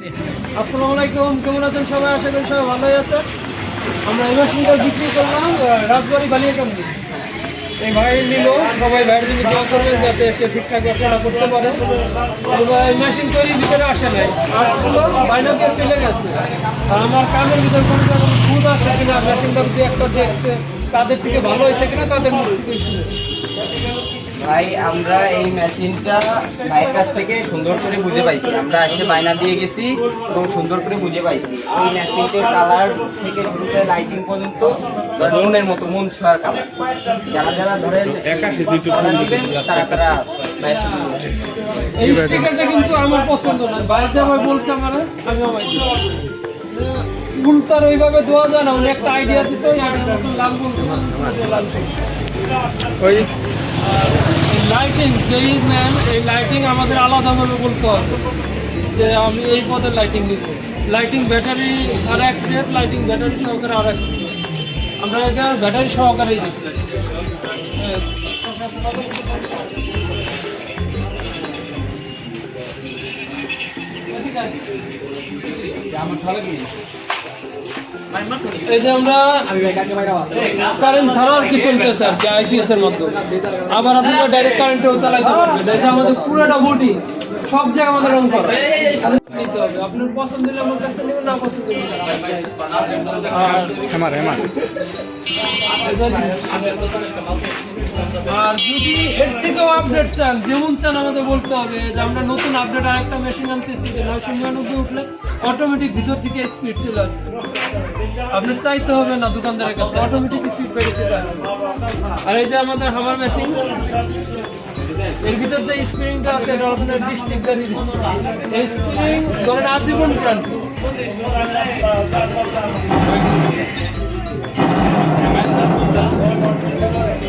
আসসালামু কেমন আছেন সবাই? আশা করি সবাই ভালোই আছেন। আমরা এই মেশিনটা বিক্রি করলাম রাজবাড়ি বালিয়াকান্দি। এই ভাই নিল, সবাই ভাইয়ের জন্য দোয়া করবেন যাতে সে ঠিকঠাক ব্যবসা করতে পারে। এই মেশিন তৈরির ভিতরে আসে নাই। আসলো বাইনা দিয়ে চলে গেছে। আর আমার কানের ভিতরে কোনো রকম খুদ আছে কিনা, মেশিনটা দু একটা দেখছে, তাদের থেকে ভালো হয়েছে কিনা, তাদের মুখ থেকে ভাই আমরা এই মেশিনটা ভাইয়ের কাছ থেকে সুন্দর করে বুঝে পাইছি। আমরা এসে বায়না দিয়ে গেছি এবং সুন্দর করে বুঝে পাইছি। এই মেশিনটার কালার থেকে শুরু করে লাইটিং পর্যন্ত ধরেন মনের মতো মন ছোঁয়ার কালার। যারা যারা ধরেন তারা তারা এই স্টিকারটা কিন্তু আমার পছন্দ নয়। বাইরে যে আমায় বলছে আমার আমি আমায় উল্টার ওইভাবে দেওয়া যায় না উনি একটা আইডিয়া দিছে ওই আইডিয়ার মতন লাল বলছে। লাল ওই লাইটিং যেই ম্যাম এই লাইটিং আমাদের আলাদাভাবে বলতে হবে যে আমি এই পদের লাইটিং দিব লাইটিং ব্যাটারি সারা এক প্লেট লাইটিং ব্যাটারি সহকারে আর এক আমরা এটা ব্যাটারি সহকারেই দিচ্ছি। হ্যাঁ। এই যে আমরা কারেন্ট ছাড়াও আর কি চলতেছে আর কি আইপিএস এর মাধ্যমে। আবার আপনারা ডাইরেক্ট কারেন্টেও চালাইতে পারবেন আমাদের পুরোটা ভোটিং সব জায়গায় আমাদের রং করা। নিতে হবে। আপনার পছন্দ হলে আমার কাছ নেবেন না পছন্দ আর হেমার হেমার আর যদি এর থেকেও আপডেট চান যেমন চান আমাদের বলতে হবে যে আমরা নতুন আপডেট আর একটা মেশিন আনতেছি যে নয়শো নিরানব্বই উঠলে অটোমেটিক ভিতর থেকে স্পিড চলে আসবে। আপনার চাইতে হবে না দোকানদারের কাছে। অটোমেটিক স্পিড বেড়েছে আর এই যে আমাদের হামার মেশিন এর ভিতর যে স্প্রিংটা আছে, এটা আপনার ডিস্ট্রিক্ট গাড়ির এই স্প্রিং ধরেন আজীবন চান